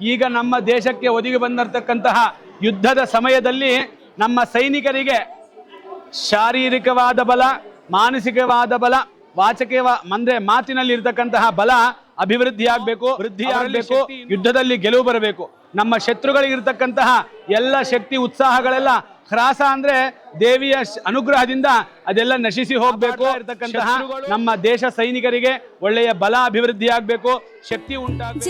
ಈಗ ನಮ್ಮ ದೇಶಕ್ಕೆ ಒದಗಿ ಬಂದಿರತಕ್ಕಂತಹ ಯುದ್ಧದ ಸಮಯದಲ್ಲಿ ನಮ್ಮ ಸೈನಿಕರಿಗೆ ಶಾರೀರಿಕವಾದ ಬಲ ಮಾನಸಿಕವಾದ ಬಲ ವಾಚಕವ ಅಂದ್ರೆ ಮಾತಿನಲ್ಲಿ ಇರತಕ್ಕಂತಹ ಬಲ ಅಭಿವೃದ್ಧಿ ಆಗಬೇಕು ವೃದ್ಧಿ ಆಗಬೇಕು ಯುದ್ಧದಲ್ಲಿ ಗೆಲುವು ಬರಬೇಕು. ನಮ್ಮ ಶತ್ರುಗಳಿಗಿರ್ತಕ್ಕಂತಹ ಎಲ್ಲ ಶಕ್ತಿ ಉತ್ಸಾಹಗಳೆಲ್ಲ ಹ್ರಾಸ ಅಂದ್ರೆ ದೇವಿಯ ಶ- ಅನುಗ್ರಹದಿಂದ ಅದೆಲ್ಲ ನಶಿಸಿ ಹೋಗಬೇಕು. ಇರತಕ್ಕಂತಹ ನಮ್ಮ ದೇಶ ಸೈನಿಕರಿಗೆ ಒಳ್ಳೆಯ ಬಲ ಅಭಿವೃದ್ಧಿ ಆಗಬೇಕು ಶಕ್ತಿ ಉಂಟಾಗಬೇಕು.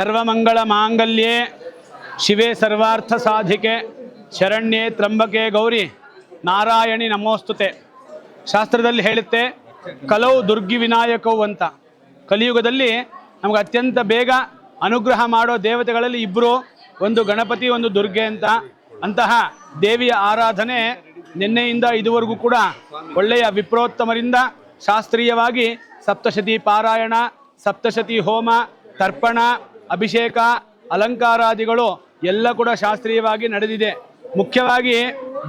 ಸರ್ವಮಂಗಳ ಮಾಂಗಲ್ಯೇ, ಶಿವೆ ಸರ್ವಾರ್ಥ ಸಾಧಿಕೆ, ಶರಣ್ಯೆ ತ್ರಂಬಕೆ ಗೌರಿ, ನಾರಾಯಣಿ ನಮೋಸ್ತುತೆ. ಶಾಸ್ತ್ರದಲ್ಲಿ ಹೇಳುತ್ತೆ, ಕಲೌ ದುರ್ಗಿ ವಿನಾಯಕವು ಅಂತ. ಕಲಿಯುಗದಲ್ಲಿ ನಮಗೆ ಅತ್ಯಂತ ಬೇಗ ಅನುಗ್ರಹ ಮಾಡೋ ದೇವತೆಗಳಲ್ಲಿ ಇಬ್ಬರು ಒಂದು ಗಣಪತಿ, ಒಂದು ದುರ್ಗೆ ಅಂತ. ಅಂತಹ ದೇವಿಯ ಆರಾಧನೆ ನಿನ್ನೆಯಿಂದ ಇದುವರೆಗೂ ಕೂಡ ಒಳ್ಳೆಯ ವಿಪ್ರೋತ್ತಮರಿಂದ ಶಾಸ್ತ್ರೀಯವಾಗಿ ಸಪ್ತಶತಿ ಪಾರಾಯಣ, ಸಪ್ತಶತಿ ಹೋಮ, ತರ್ಪಣ ಅಭಿಷೇಕ, ಅಲಂಕಾರಾದಿಗಳು ಎಲ್ಲ ಕೂಡ ಶಾಸ್ತ್ರೀಯವಾಗಿ ನಡೆದಿದೆ. ಮುಖ್ಯವಾಗಿ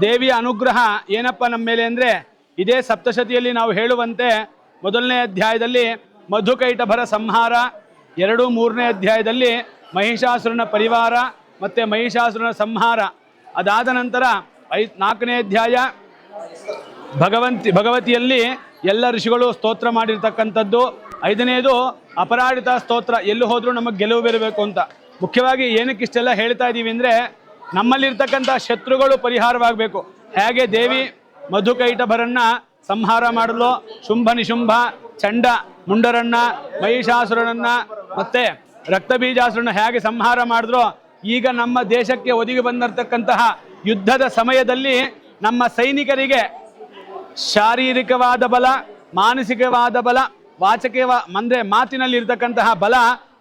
ದೇವಿಯ ಅನುಗ್ರಹ ಏನಪ್ಪ ನಮ್ಮ ಮೇಲೆ ಅಂದರೆ, ಇದೇ ಸಪ್ತಶತಿಯಲ್ಲಿ ನಾವು ಹೇಳುವಂತೆ ಮೊದಲನೇ ಅಧ್ಯಾಯದಲ್ಲಿ ಮಧುಕೈಟಭರ ಸಂಹಾರ, ಎರಡು ಮೂರನೇ ಅಧ್ಯಾಯದಲ್ಲಿ ಮಹಿಷಾಸುರನ ಪರಿವಾರ ಮತ್ತು ಮಹಿಷಾಸುರನ ಸಂಹಾರ. ಅದಾದ ನಂತರ ಐ ನಾಲ್ಕನೇ ಅಧ್ಯಾಯ, ಭಗವಂತಿ ಭಗವತಿಯಲ್ಲಿ ಎಲ್ಲ ಋಷಿಗಳು ಸ್ತೋತ್ರ ಮಾಡಿರ್ತಕ್ಕಂಥದ್ದು. ಐದನೇದು ಅಪರಾಡಿತ ಸ್ತೋತ್ರ, ಎಲ್ಲಿ ಹೋದರೂ ನಮಗೆ ಗೆಲುವು ಬರಬೇಕು ಅಂತ. ಮುಖ್ಯವಾಗಿ ಏನಕ್ಕೆ ಇಷ್ಟೆಲ್ಲ ಹೇಳ್ತಾ ಇದ್ದೀವಿ ಅಂದರೆ, ನಮ್ಮಲ್ಲಿರ್ತಕ್ಕಂಥ ಶತ್ರುಗಳು ಪರಿಹಾರವಾಗಬೇಕು. ಹೇಗೆ ದೇವಿ ಮಧುಕೈಟಭರನ್ನ ಸಂಹಾರ ಮಾಡಲು, ಶುಂಭ ನಿಶುಂಭ, ಚಂಡ ಮುಂಡರನ್ನ, ಮಹಿಷಾಸುರನನ್ನ, ಮತ್ತೆ ರಕ್ತಬೀಜಾಸುರನ ಹೇಗೆ ಸಂಹಾರ ಮಾಡಿದ್ರೋ, ಈಗ ನಮ್ಮ ದೇಶಕ್ಕೆ ಒದಗಿ ಬಂದಿರತಕ್ಕಂತಹ ಯುದ್ಧದ ಸಮಯದಲ್ಲಿ ನಮ್ಮ ಸೈನಿಕರಿಗೆ ಶಾರೀರಿಕವಾದ ಬಲ, ಮಾನಸಿಕವಾದ ಬಲ ವಾಚಕವ ಅಂದರೆ ಮಾತಿನಲ್ಲಿ ಇರ್ತಕ್ಕಂತಹ ಬಲ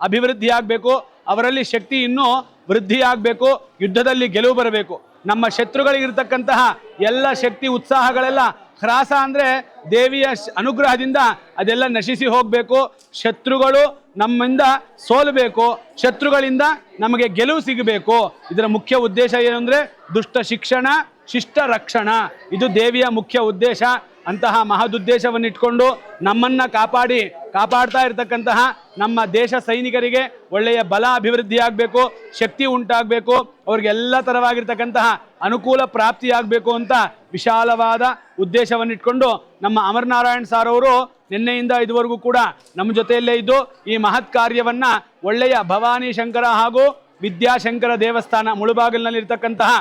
ಅಭಿವೃದ್ಧಿಯಾಗಬೇಕು. ಅವರಲ್ಲಿ ಶಕ್ತಿ ಇನ್ನೂ ವೃದ್ಧಿಯಾಗಬೇಕು. ಯುದ್ಧದಲ್ಲಿ ಗೆಲುವು ಬರಬೇಕು. ನಮ್ಮ ಶತ್ರುಗಳಿಗಿರ್ತಕ್ಕಂತಹ ಎಲ್ಲ ಶಕ್ತಿ, ಉತ್ಸಾಹಗಳೆಲ್ಲ ಹ್ರಾಸ ಅಂದರೆ ದೇವಿಯ ಅನುಗ್ರಹದಿಂದ ಅದೆಲ್ಲ ನಶಿಸಿ ಹೋಗಬೇಕು. ಶತ್ರುಗಳು ನಮ್ಮಿಂದ ಸೋಲಬೇಕು. ಶತ್ರುಗಳಿಂದ ನಮಗೆ ಗೆಲುವು ಸಿಗಬೇಕು. ಇದರ ಮುಖ್ಯ ಉದ್ದೇಶ ಏನು ಅಂದರೆ ದುಷ್ಟ ಶಿಕ್ಷಣ, ಶಿಷ್ಟ ರಕ್ಷಣ. ಇದು ದೇವಿಯ ಮುಖ್ಯ ಉದ್ದೇಶ. ಅಂತಹ ಮಹದುದ್ದೇಶವನ್ನು ಇಟ್ಕೊಂಡು ನಮ್ಮನ್ನ ಕಾಪಾಡಿ, ಕಾಪಾಡ್ತಾ ಇರತಕ್ಕಂತಹ ನಮ್ಮ ದೇಶ ಸೈನಿಕರಿಗೆ ಒಳ್ಳೆಯ ಬಲ ಅಭಿವೃದ್ಧಿ ಆಗಬೇಕು, ಶಕ್ತಿ ಉಂಟಾಗಬೇಕು, ಅವ್ರಿಗೆಲ್ಲ ಥರವಾಗಿರ್ತಕ್ಕಂತಹ ಅನುಕೂಲ ಪ್ರಾಪ್ತಿಯಾಗಬೇಕು ಅಂತ ವಿಶಾಲವಾದ ಉದ್ದೇಶವನ್ನು ಇಟ್ಕೊಂಡು ನಮ್ಮ ಅಮರನಾರಾಯಣ್ ಸಾರ್ ಅವರು ನಿನ್ನೆಯಿಂದ ಇದುವರೆಗೂ ಕೂಡ ನಮ್ಮ ಜೊತೆಯಲ್ಲೇ ಇದ್ದು ಈ ಮಹತ್ ಕಾರ್ಯವನ್ನು ಒಳ್ಳೆಯ ಭವಾನಿ ಶಂಕರ ಹಾಗೂ ವಿದ್ಯಾಶಂಕರ ದೇವಸ್ಥಾನ ಮುಳುಬಾಗಿಲಿನಲ್ಲಿರ್ತಕ್ಕಂತಹ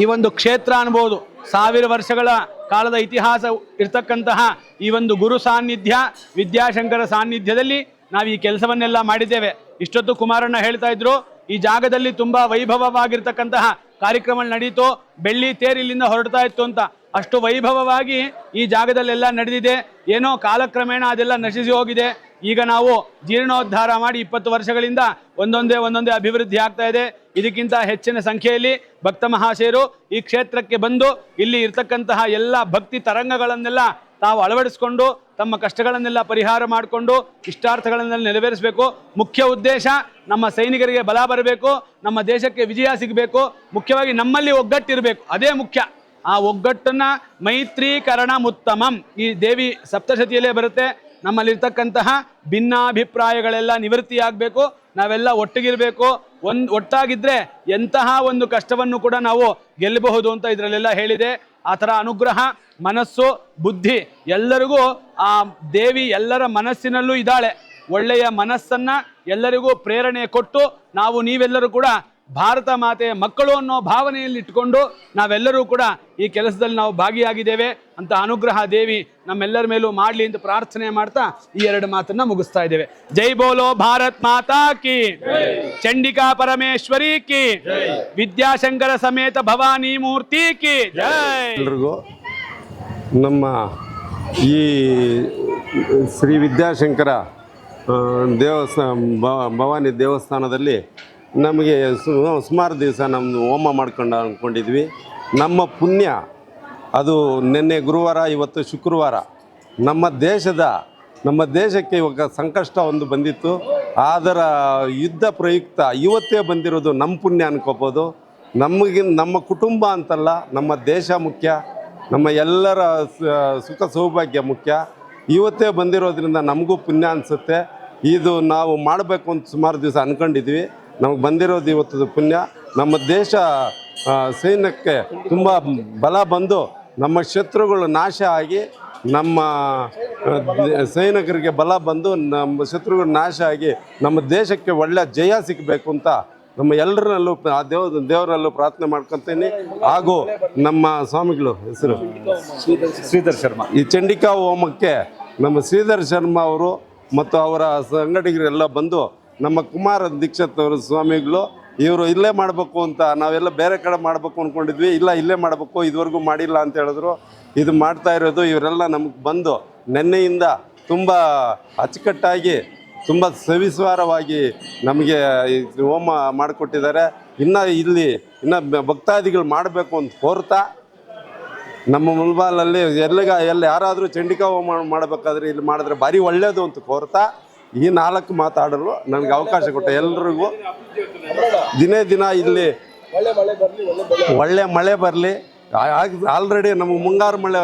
ಈ ಒಂದು ಕ್ಷೇತ್ರ ಅನ್ಬೋದು. ಸಾವಿರ ವರ್ಷಗಳ ಕಾಲದ ಇತಿಹಾಸ ಇರ್ತಕ್ಕಂತಹ ಈ ಒಂದು ಗುರು ಸಾನ್ನಿಧ್ಯ, ವಿದ್ಯಾಶಂಕರ ಸಾನ್ನಿಧ್ಯದಲ್ಲಿ ನಾವು ಈ ಕೆಲಸವನ್ನೆಲ್ಲ ಮಾಡಿದ್ದೇವೆ. ಇಷ್ಟೊತ್ತು ಕುಮಾರಣ್ಣ ಹೇಳ್ತಾ ಇದ್ರು, ಈ ಜಾಗದಲ್ಲಿ ತುಂಬಾ ವೈಭವವಾಗಿರ್ತಕ್ಕಂತಹ ಕಾರ್ಯಕ್ರಮ ನಡೀತು, ಬೆಳ್ಳಿ ತೇರು ಇಲ್ಲಿಂದ ಹೊರಡ್ತಾ ಇತ್ತು ಅಂತ. ಅಷ್ಟು ವೈಭವವಾಗಿ ಈ ಜಾಗದಲ್ಲೆಲ್ಲ ನಡೆದಿದೆ. ಏನೋ ಕಾಲಕ್ರಮೇಣ ಅದೆಲ್ಲ ನಶಿಸಿ ಹೋಗಿದೆ. ಈಗ ನಾವು ಜೀರ್ಣೋದ್ಧಾರ ಮಾಡಿ ಇಪ್ಪತ್ತು ವರ್ಷಗಳಿಂದ ಒಂದೊಂದೇ ಒಂದೊಂದೇ ಅಭಿವೃದ್ಧಿ ಆಗ್ತಾ ಇದೆ. ಇದಕ್ಕಿಂತ ಹೆಚ್ಚಿನ ಸಂಖ್ಯೆಯಲ್ಲಿ ಭಕ್ತ ಮಹಾಶಯರು ಈ ಕ್ಷೇತ್ರಕ್ಕೆ ಬಂದು ಇಲ್ಲಿ ಇರ್ತಕ್ಕಂತಹ ಎಲ್ಲ ಭಕ್ತಿ ತರಂಗಗಳನ್ನೆಲ್ಲ ತಾವು ಅಳವಡಿಸಿಕೊಂಡು ತಮ್ಮ ಕಷ್ಟಗಳನ್ನೆಲ್ಲ ಪರಿಹಾರ ಮಾಡಿಕೊಂಡು ಇಷ್ಟಾರ್ಥಗಳನ್ನೆಲ್ಲ ನೆರವೇರಿಸಬೇಕು. ಮುಖ್ಯ ಉದ್ದೇಶ ನಮ್ಮ ಸೈನಿಕರಿಗೆ ಬಲ ಬರಬೇಕು, ನಮ್ಮ ದೇಶಕ್ಕೆ ವಿಜಯ ಸಿಗಬೇಕು, ಮುಖ್ಯವಾಗಿ ನಮ್ಮಲ್ಲಿ ಒಗ್ಗಟ್ಟಿರಬೇಕು. ಅದೇ ಮುಖ್ಯ. ಆ ಒಗ್ಗಟ್ಟನ್ನ ಮೈತ್ರೀಕರಣ ಉತ್ತಮಂ. ಈ ದೇವಿ ಸಪ್ತಶತಿಯಲ್ಲೇ ಬರುತ್ತೆ. ನಮ್ಮಲ್ಲಿರ್ತಕ್ಕಂತಹ ಭಿನ್ನಾಭಿಪ್ರಾಯಗಳೆಲ್ಲ ನಿವೃತ್ತಿಯಾಗಬೇಕು. ನಾವೆಲ್ಲ ಒಟ್ಟಿಗಿರಬೇಕು. ಒಂದು ಒಟ್ಟಾಗಿದ್ರೆ ಎಂತಹ ಒಂದು ಕಷ್ಟವನ್ನು ಕೂಡ ನಾವು ಗೆಲ್ಲಬಹುದು ಅಂತ ಇದರಲ್ಲೆಲ್ಲ ಹೇಳಿದೆ. ಆ ಥರ ಅನುಗ್ರಹ, ಮನಸ್ಸು, ಬುದ್ಧಿ ಎಲ್ಲರಿಗೂ ಆ ದೇವಿ ಎಲ್ಲರ ಮನಸ್ಸಿನಲ್ಲೂ ಇದ್ದಾಳೆ. ಒಳ್ಳೆಯ ಮನಸ್ಸನ್ನ ಎಲ್ಲರಿಗೂ ಪ್ರೇರಣೆ ಕೊಟ್ಟು ನಾವು ನೀವೆಲ್ಲರೂ ಕೂಡ ಭಾರತ ಮಾತೆಯ ಮಕ್ಕಳು ಅನ್ನೋ ಭಾವನೆಯಲ್ಲಿ ಇಟ್ಕೊಂಡು ನಾವೆಲ್ಲರೂ ಕೂಡ ಈ ಕೆಲಸದಲ್ಲಿ ನಾವು ಭಾಗಿಯಾಗಿದ್ದೇವೆ ಅಂತ ಅನುಗ್ರಹ ದೇವಿ ನಮ್ಮೆಲ್ಲರ ಮೇಲೂ ಮಾಡಲಿ ಅಂತ ಪ್ರಾರ್ಥನೆ ಮಾಡ್ತಾ ಈ ಎರಡು ಮಾತನ್ನ ಮುಗಿಸ್ತಾ ಇದ್ದೇವೆ. ಜೈ ಬೋಲೋ ಭಾರತ್ ಮಾತಾ ಕಿ. ಚಂಡಿಕಾ ಪರಮೇಶ್ವರಿ ಕಿ. ವಿದ್ಯಾಶಂಕರ ಸಮೇತ ಭವಾನಿ ಮೂರ್ತಿ ಕಿ. ಜೈ. ಎಲ್ರಿಗೂ ನಮ್ಮ ಈ ಶ್ರೀ ವಿದ್ಯಾಶಂಕರ ದೇವಸ್ಥಾನ ಭವಾನಿ ದೇವಸ್ಥಾನದಲ್ಲಿ ನಮಗೆ ಸುಮಾರು ದಿವಸ ನಮ್ಮದು ಹೋಮ ಮಾಡ್ಕೊಂಡು ಅಂದ್ಕೊಂಡಿದ್ವಿ ನಮ್ಮ ಪುಣ್ಯ, ಅದು ನಿನ್ನೆ ಗುರುವಾರ, ಇವತ್ತು ಶುಕ್ರವಾರ. ನಮ್ಮ ದೇಶದ, ನಮ್ಮ ದೇಶಕ್ಕೆ ಇವಾಗ ಸಂಕಷ್ಟ ಒಂದು ಬಂದಿತ್ತು. ಅದರ ಯುದ್ಧ ಪ್ರಯುಕ್ತ ಇವತ್ತೇ ಬಂದಿರೋದು ನಮ್ಮ ಪುಣ್ಯ ಅನ್ಕೋಬೋದು. ನಮಗೆ, ನಮ್ಮ ಕುಟುಂಬ ಅಂತಲ್ಲ, ನಮ್ಮ ದೇಶ ಮುಖ್ಯ, ನಮ್ಮ ಎಲ್ಲರ ಸುಖ ಸೌಭಾಗ್ಯ ಮುಖ್ಯ. ಇವತ್ತೇ ಬಂದಿರೋದ್ರಿಂದ ನಮಗೂ ಪುಣ್ಯ ಅನಿಸುತ್ತೆ. ಇದು ನಾವು ಮಾಡಬೇಕು ಅಂತ ಸುಮಾರು ದಿವಸ ಅಂದ್ಕೊಂಡಿದ್ವಿ ನಮಗೆ ಬಂದಿರೋದು ಇವತ್ತು ಪುಣ್ಯ. ನಮ್ಮ ದೇಶ ಸೈನ್ಯಕ್ಕೆ ತುಂಬ ಬಲ ಬಂದು ನಮ್ಮ ಶತ್ರುಗಳು ನಾಶ ಆಗಿ ನಮ್ಮ ಸೈನಿಕರಿಗೆ ಬಲ ಬಂದು ನಮ್ಮ ಶತ್ರುಗಳು ನಾಶ ಆಗಿ ನಮ್ಮ ದೇಶಕ್ಕೆ ಒಳ್ಳೆಯ ಜಯ ಸಿಗಬೇಕು ಅಂತ ನಮ್ಮ ಎಲ್ಲರಲ್ಲೂ ಆ ದೇವ ದೇವರಲ್ಲೂ ಪ್ರಾರ್ಥನೆ ಮಾಡ್ಕೊತೀನಿ. ಹಾಗೂ ನಮ್ಮ ಸ್ವಾಮಿಗಳು ಹೆಸರು ಶ್ರೀಧರ್ ಶರ್ಮಾ. ಈ ಚಂಡಿಕಾ ಹೋಮಕ್ಕೆ ನಮ್ಮ ಶ್ರೀಧರ್ ಶರ್ಮಾ ಅವರು ಮತ್ತು ಅವರ ಸಂಗಡಿಗರೆಲ್ಲ ಬಂದು ನಮ್ಮ ಕುಮಾರ ದೀಕ್ಷತ್ ಅವರು ಸ್ವಾಮಿಗಳು, ಇವರು ಇಲ್ಲೇ ಮಾಡಬೇಕು ಅಂತ, ನಾವೆಲ್ಲ ಬೇರೆ ಕಡೆ ಮಾಡಬೇಕು ಅಂದ್ಕೊಂಡಿದ್ವಿ ಇಲ್ಲ ಇಲ್ಲೇ ಮಾಡಬೇಕು, ಇದುವರೆಗೂ ಮಾಡಿಲ್ಲ ಅಂತ ಹೇಳಿದ್ರು. ಇದು ಮಾಡ್ತಾ ಇರೋದು, ಇವರೆಲ್ಲ ನಮಗೆ ಬಂದು ನೆನ್ನೆಯಿಂದ ತುಂಬ ಅಚ್ಚುಕಟ್ಟಾಗಿ, ತುಂಬ ಸವಿಸ್ವಾರವಾಗಿ ನಮಗೆ ಹೋಮ ಮಾಡಿಕೊಟ್ಟಿದ್ದಾರೆ. ಇನ್ನು ಇಲ್ಲಿ, ಇನ್ನು ಭಕ್ತಾದಿಗಳು ಮಾಡಬೇಕು ಅಂತ ಕೋರ್ತಾ ನಮ್ಮ ಮುಲ್ಬಾಲಲ್ಲಿ ಎಲ್ಲಿಗ, ಎಲ್ಲಿ ಯಾರಾದರೂ ಚಂಡಿಕಾ ಹೋಮ ಮಾಡಬೇಕಾದ್ರೆ ಇಲ್ಲಿ ಮಾಡಿದ್ರೆ ಭಾರಿ ಒಳ್ಳೆಯದು ಅಂತ ಕೋರ್ತಾ ಈ ನಾಲ್ಕು ಮಾತಾಡಲು ನನಗೆ ಅವಕಾಶ ಕೊಟ್ಟ. ಎಲ್ರಿಗೂ ದಿನೇ ದಿನ ಇಲ್ಲಿ ಒಳ್ಳೆ ಮಳೆ ಬರಲಿ. ಆಲ್ರೆಡಿ ನಮಗೆ ಮುಂಗಾರು ಮಳೆ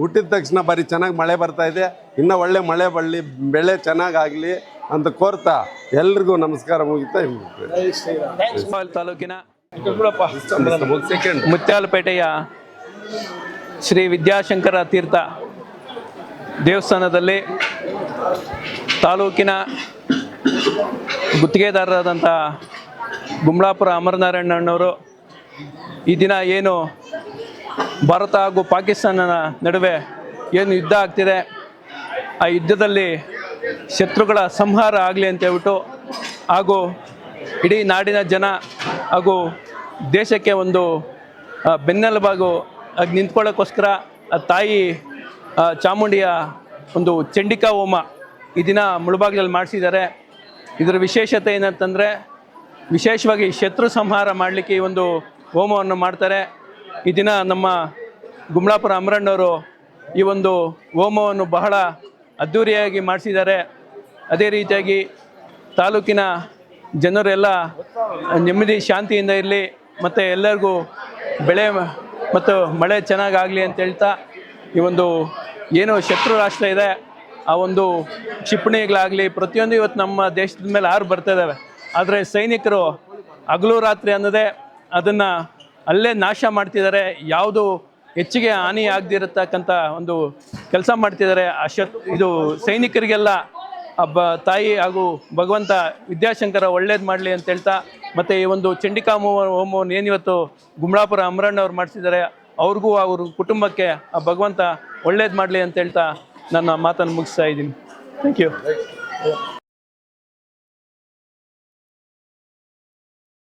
ಹುಟ್ಟಿದ ತಕ್ಷಣ ಬರೀ ಚೆನ್ನಾಗಿ ಮಳೆ ಬರ್ತಾ ಇದೆ. ಇನ್ನು ಒಳ್ಳೆ ಮಳೆ ಬರಲಿ ಬೆಳೆ ಚೆನ್ನಾಗಾಗಲಿ ಅಂತ ಕೋರ್ತಾ ಎಲ್ರಿಗೂ ನಮಸ್ಕಾರ ಮುಗಿತಾ ತಾಲೂಕಿನ ಸೆಕೆಂಡ್ ಮುತ್ಯಾಲಪೇಟೆಯ ಶ್ರೀ ವಿದ್ಯಾಶಂಕರ ತೀರ್ಥ ದೇವಸ್ಥಾನದಲ್ಲಿ ತಾಲೂಕಿನ ಗುತ್ತಿಗೆದಾರರಾದಂಥ ಗುಮ್ಲಾಪುರ ಅಣ್ಣವರು ಈ ದಿನ ಏನು ಭಾರತ ಹಾಗೂ ಪಾಕಿಸ್ತಾನನ ನಡುವೆ ಏನು ಯುದ್ಧ ಆಗ್ತಿದೆ, ಆ ಯುದ್ಧದಲ್ಲಿ ಶತ್ರುಗಳ ಸಂಹಾರ ಆಗಲಿ ಅಂತ ಹೇಳ್ಬಿಟ್ಟು ಹಾಗೂ ಇಡೀ ನಾಡಿನ ಜನ ಹಾಗೂ ದೇಶಕ್ಕೆ ಒಂದು ಬೆನ್ನೆಲುಬಾಗು ಆಗಿ ನಿಂತ್ಕೊಳ್ಳೋಕ್ಕೋಸ್ಕರ ತಾಯಿ ಚಾಮುಂಡಿಯ ಒಂದು ಚಂಡಿಕಾ ಹೋಮ ಈ ದಿನ ಮುಳುಬಾಗಿಲಲ್ಲಿ ಮಾಡಿಸಿದ್ದಾರೆ. ಇದರ ವಿಶೇಷತೆ ಏನಂತಂದರೆ, ವಿಶೇಷವಾಗಿ ಶತ್ರು ಸಂಹಾರ ಮಾಡಲಿಕ್ಕೆ ಈ ಒಂದು ಹೋಮವನ್ನು ಮಾಡ್ತಾರೆ. ಈ ದಿನ ನಮ್ಮ ಗುಮ್ಲಾಪುರ ಅಮರಣ್ಣವರು ಈ ಒಂದು ಹೋಮವನ್ನು ಬಹಳ ಅದ್ಧೂರಿಯಾಗಿ ಮಾಡಿಸಿದ್ದಾರೆ. ಅದೇ ರೀತಿಯಾಗಿ ತಾಲೂಕಿನ ಜನರೆಲ್ಲ ನೆಮ್ಮದಿ, ಶಾಂತಿಯಿಂದ ಇರಲಿ, ಮತ್ತು ಎಲ್ಲರಿಗೂ ಬೆಳೆ ಮತ್ತು ಮಳೆ ಚೆನ್ನಾಗಾಗಲಿ ಅಂತ ಹೇಳ್ತಾ ಈ ಒಂದು ಏನು ಶತ್ರು ರಾಷ್ಟ್ರ ಇದೆ ಆ ಒಂದು ಕ್ಷಿಪಣಿಗಳಾಗಲಿ, ಪ್ರತಿಯೊಂದು ಇವತ್ತು ನಮ್ಮ ದೇಶದ ಮೇಲೆ ಆರು ಬರ್ತಾ ಇದ್ದಾವೆ ಆದರೆ ಸೈನಿಕರು ಹಗಲು ರಾತ್ರಿ ಅನ್ನೋದೇ ಅದನ್ನು ಅಲ್ಲೇ ನಾಶ ಮಾಡ್ತಿದ್ದಾರೆ. ಯಾವುದು ಹೆಚ್ಚಿಗೆ ಹಾನಿ ಆಗದಿರತಕ್ಕಂಥ ಒಂದು ಕೆಲಸ ಮಾಡ್ತಿದ್ದಾರೆ. ಆ ಶತ್, ಇದು ಸೈನಿಕರಿಗೆಲ್ಲ ಹಬ್ಬ ತಾಯಿ ಹಾಗೂ ಭಗವಂತ ವಿದ್ಯಾಶಂಕರ ಒಳ್ಳೇದು ಮಾಡಲಿ ಅಂತ ಹೇಳ್ತಾ, ಮತ್ತು ಈ ಒಂದು ಚಂಡಿಕಾ ಹೋಮ ಹೋಮವನ್ನು ಏನಿವತ್ತು ಗುಮ್ಳಾಪುರ ಅಮರಣ್ಣವ್ರು ಮಾಡಿಸಿದ್ದಾರೆ. ಅವ್ರಿಗೂ ಅವ್ರ ಕುಟುಂಬಕ್ಕೆ ಆ ಭಗವಂತ ಒಳ್ಳೇದು ಮಾಡಲಿ ಅಂತ ಹೇಳ್ತಾ ನನ್ನ ಮಾತನ್ನು ಮುಗಿಸ್ತಾ ಇದ್ದೀನಿ ಥ್ಯಾಂಕ್ ಯು